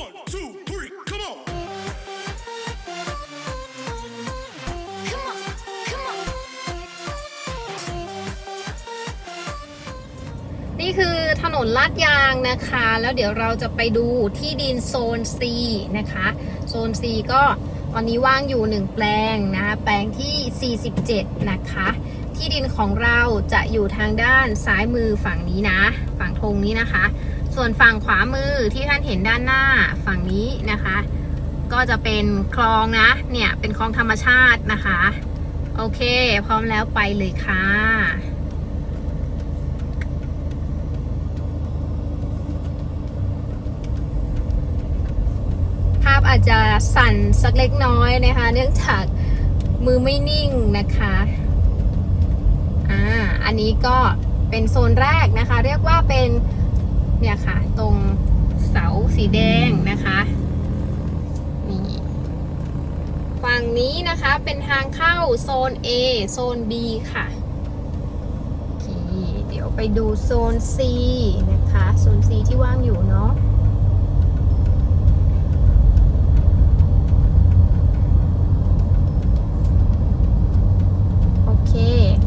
One, two, three, come on. Come on, come on. นี่คือถนนลาดยางนะคะ แล้วเดี๋ยวเราจะไปดูที่ดินโซน C นะคะ โซน C ก็ตอนนี้ว่างอยู่1แปลงนะแปลงที่ 47 นะคะ ที่ดินของเราจะอยู่ทางด้านซ้ายมือฝั่งนี้นะ ฝั่งธงนี้นะคะ ส่วนฝั่งขวามือที่ท่านเห็นด้านหน้าฝั่งนี้นะคะ ก็จะเป็นคลองนะ เนี่ยเป็นคลองธรรมชาตินะคะ โอเค พร้อมแล้วไปเลยค่ะภาพอาจจะสั่นสักเล็กน้อยนะคะ เนื่องจากมือไม่นิ่งนะคะอ่าอันนี้ก็เป็นโซนแรกนะคะ เรียกว่าเป็น เนี่ยค่ะ ตรงเสาสีแดงนะคะนี่ฝั่งนี้นะคะเป็นทางเข้าโซน A โซน B ค่ะโอเคเดี๋ยวไปดูโซน C นะคะ โซน C ที่ว่างอยู่เนาะ โอเค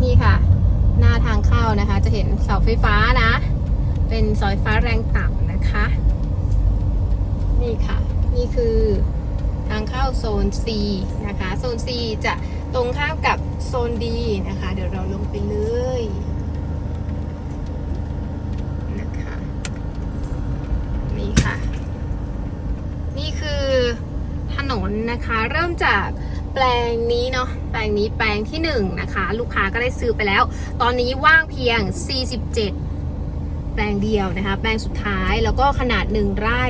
นี่ค่ะ หน้าทางเข้านะคะ จะเห็นเสาไฟฟ้านะ เป็นเสาไฟฟ้าแรงต่ำนะคะ นี่ค่ะ นี่คือทางเข้าโซน C นะคะ โซน C จะตรงข้ามกับโซน D นะคะ เดี๋ยวเราลงไปเลยนะคะนี่ค่ะ นี่คือถนนนะคะ เริ่มจากแปลงนี้เนาะแปลงนี้แปลงที่1นงนะคะ ลูกค้าก็ได้ซื้อไปแล้ว ตอนนี้ว่างเพียง 47 แปลงเดียวนะคะ แปลงสุดท้ายแล้วก็ขนาด 1 ไร่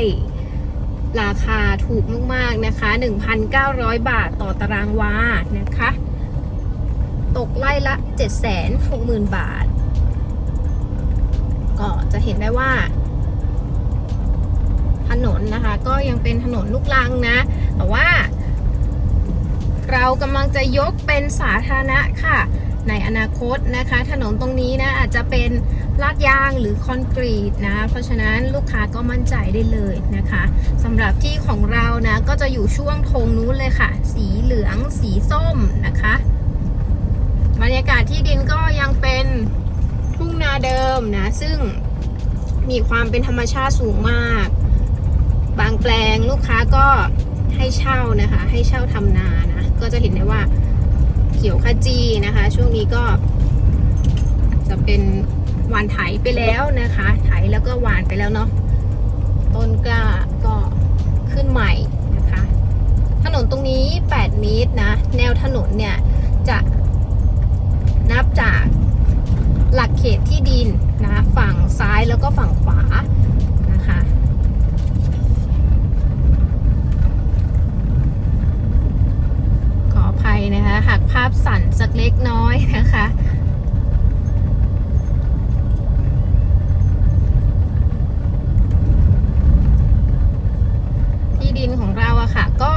ราคาถูกมากๆนะคะ 1,900 บาทต่อตารางวานะคะ ตกไร่ละ 760,000 บาท ก็จะเห็นได้ว่า ถนนนะคะ ก็ยังเป็นถนนลูกรังนะ แต่ว่า เรากำลังจะยกเป็นสาธารณะค่ะ ในอนาคตนะคะ ถนนตรงนี้นะอาจจะเป็น ลาดยางหรือคอนกรีตนะ เพราะฉะนั้นลูกค้าก็มั่นใจได้เลยนะคะสำหรับที่ของเรานะก็จะอยู่ช่วงธงนู้นเลยค่ะ สีเหลืองสีส้มนะคะบรรยากาศที่ดินก็ยังเป็นทุ่งนาเดิมนะ ซึ่งมีความเป็นธรรมชาติสูงมาก บางแปลงลูกค้าก็ให้เช่านะคะ ให้เช่าทำนานะ ก็จะเห็นได้ว่าเขียวขจีนะคะ ช่วงนี้ก็จะเป็น หวานไถไปแล้วนะคะ ไถแล้วก็หวานไปแล้วเนาะต้นกล้าก็ขึ้นใหม่นะคะ ถนนตรงนี้ 8 เมตรนะ แนวถนนเนี่ย จะนับจากหลักเขตที่ดินนะฝั่งซ้ายแล้วก็ฝั่งขวานะคะขออภัยนะคะหากภาพสั่นสักเล็กน้อยนะคะ ที่ดินของเราอะค่ะ ก็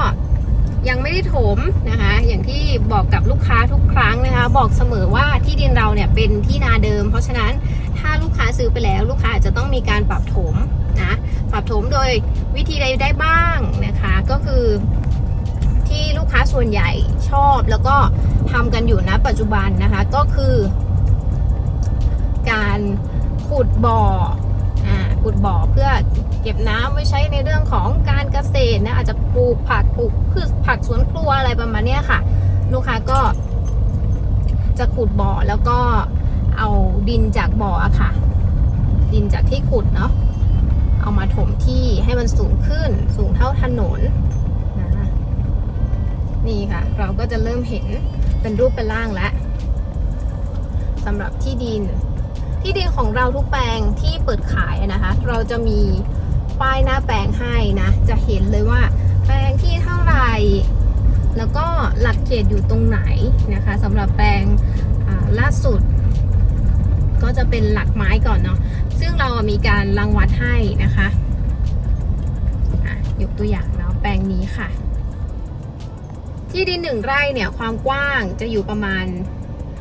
ยังไม่ได้ถมนะคะ อย่างที่บอกกับ ลูกค้าทุกครั้งนะคะ บอกเสมอว่าที่ดินเราเนี่ยเป็นที่นาเดิม เพราะฉะนั้นถ้าลูกค้าซื้อไปแล้ว ลูกค้าอาจจะต้องมีการปรับถมนะปรับถมโดยวิธีใดได้บ้างนะคะ ก็คือที่ลูกค้าส่วนใหญ่ชอบแล้วก็ทำกันอยู่ณปัจจุบันนะคะก็คือ การขุดบ่ออ่าขุดบ่อเพื่อเก็บน้ำไว้ใช้ในเรื่องของการเกษตรนะอาจจะปลูกผักปลูกพืชผักสวนครัวอะไรประมาณนี้ค่ะ ลูกค้าก็จะขุดบ่อแล้วก็เอาดินจากบ่ออะค่ะ ดินจากที่ขุดเนาะเอามาถมที่ให้มันสูงขึ้น สูงเท่าถนนนะนี่ค่ะ เราก็จะเริ่มเห็นเป็นรูปเป็นร่างแล้วสำหรับที่ดิน ที่ดินของเราทุกแปลงที่เปิดขายนะคะ เราจะมีป้ายหน้าแปลงให้นะ จะเห็นเลยว่า แปลงที่เท่าไหร่ แล้วก็หลักเขตอยู่ตรงไหนนะคะสำหรับแปลงล่าสุด ก็จะเป็นหลักไม้ก่อนเนาะซึ่งเรามีการรังวัดให้นะคะอะยกตัวอย่างเนาะแปลงนี้ค่ะ ที่ดินหนึ่งไร่เนี่ยความกว้างจะอยู่ประมาณ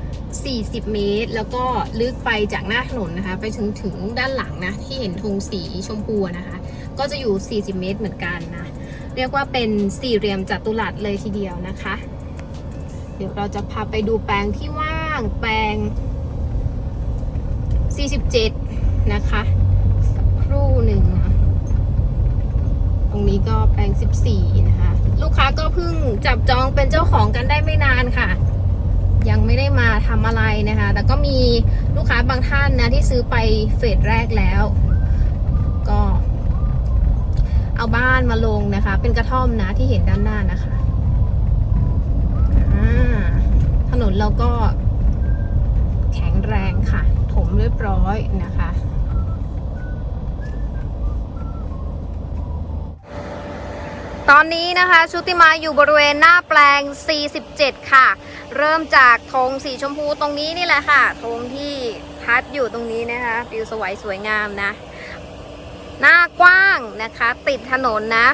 40 เมตร แล้วก็ลึกไปจากหน้าถนนนะคะ ไปถึงถึงด้านหลังนะ ที่เห็นธงสีชมพูนะคะ ก็จะอยู่ 40 เมตรเหมือนกันนะ เรียกว่าเป็นสี่เหลี่ยมจัตุรัสเลยทีเดียวนะคะ เดี๋ยวเราจะพาไปดูแปลงที่ว่างแปลง 47 นะคะ สักครู่หนึ่งนะตรงนี้ก็แปลง 14 นะคะ ลูกค้าก็เพิ่งจับจองเป็นเจ้าของกันได้ไม่นานค่ะ ยังไม่ได้มาทำอะไรนะคะ แต่ก็มีลูกค้าบางท่านนะที่ซื้อไปเฟสแรกแล้ว ก็ เอาบ้านมาลงนะคะ เป็นกระท่อมนะที่เห็นด้านหน้านะคะถนนเราก็แข็งแรงค่ะ ถมเรียบร้อยนะคะตอนนี้นะคะชุติมาอยู่บริเวณหน้าแปลง 47 ค่ะ เริ่มจากธงสีชมพูตรงนี้นี่แหละค่ะธงที่พัดอยู่ตรงนี้นะคะวิวสวยสวยงามนะ หน้ากว้างนะคะ ติดถนนนะ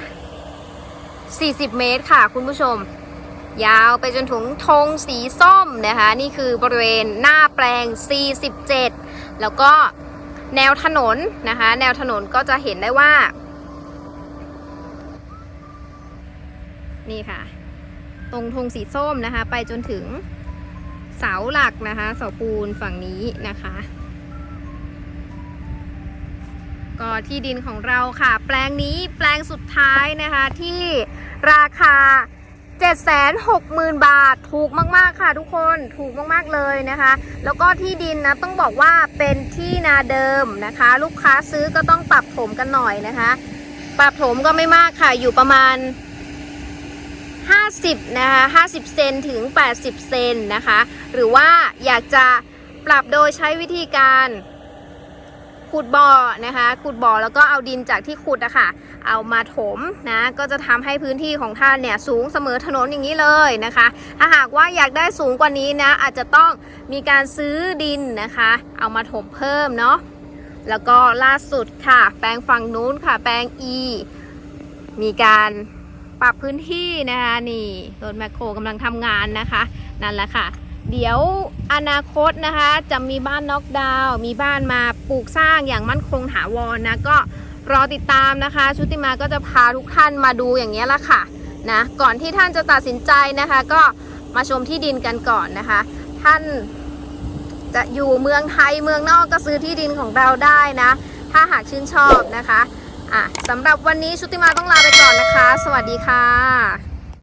40 เมตรค่ะคุณผู้ชม ยาวไปจนถึงธงสีส้มนะคะ นี่คือบริเวณหน้าแปลง 47 แล้วก็แนวถนนนะคะ แนวถนนก็จะเห็นได้ว่า นี่ค่ะ ตรงธงสีส้มนะคะ ไปจนถึงเสาหลักนะคะ เสาปูนฝั่งนี้นะคะ ก็ที่ดินของเราค่ะ แปลงนี้แปลงสุดท้ายนะคะที่ราคา 760,000 บาท ถูกมากๆค่ะทุกคนถูกมากๆเลยนะคะ แล้วก็ที่ดินนะต้องบอกว่าเป็นที่นาเดิมนะคะ ลูกค้าซื้อก็ต้องปรับถมกันหน่อยนะคะ ปรับถมก็ไม่มากค่ะอยู่ประมาณ 50นะคะ50 เซนถึง 80 เซนนะคะ หรือว่าอยากจะปรับโดยใช้วิธีการ ขุดบ่อนะคะขุดบ่อแล้วก็เอาดินจากที่ขุดอะค่ะเอามาถมนะก็จะทำให้พื้นที่ของท่านเนี่ยสูงเสมอถนนอย่างนี้เลยนะคะ ถ้าหากว่าอยากได้สูงกว่านี้นะอาจจะต้องมีการซื้อดินนะคะ เอามาถมเพิ่มเนาะแล้วก็ล่าสุดค่ะ แปลงฝั่งนู้นค่ะ แปลง E มีการปรับพื้นที่นะคะนี่รถแมคโครกำลังทำงานนะคะ นั่นแหละค่ะ เดี๋ยวอนาคตนะคะจะมีบ้านน็อกดาวน์มีบ้านมาปลูกสร้างอย่างมั่นคงถาวรนะก็รอติดตามนะคะ ชุติมาก็จะพาทุกท่านมาดูอย่างนี้ละค่ะนะก่อนที่ท่านจะตัดสินใจนะคะ ก็มาชมที่ดินกันก่อนนะคะ ท่านจะอยู่เมืองไทยเมืองนอกก็ซื้อที่ดินของเราได้นะ ถ้าหากชื่นชอบนะคะอะสำหรับวันนี้ชุติมาต้องลาไปก่อนนะคะ สวัสดีค่ะ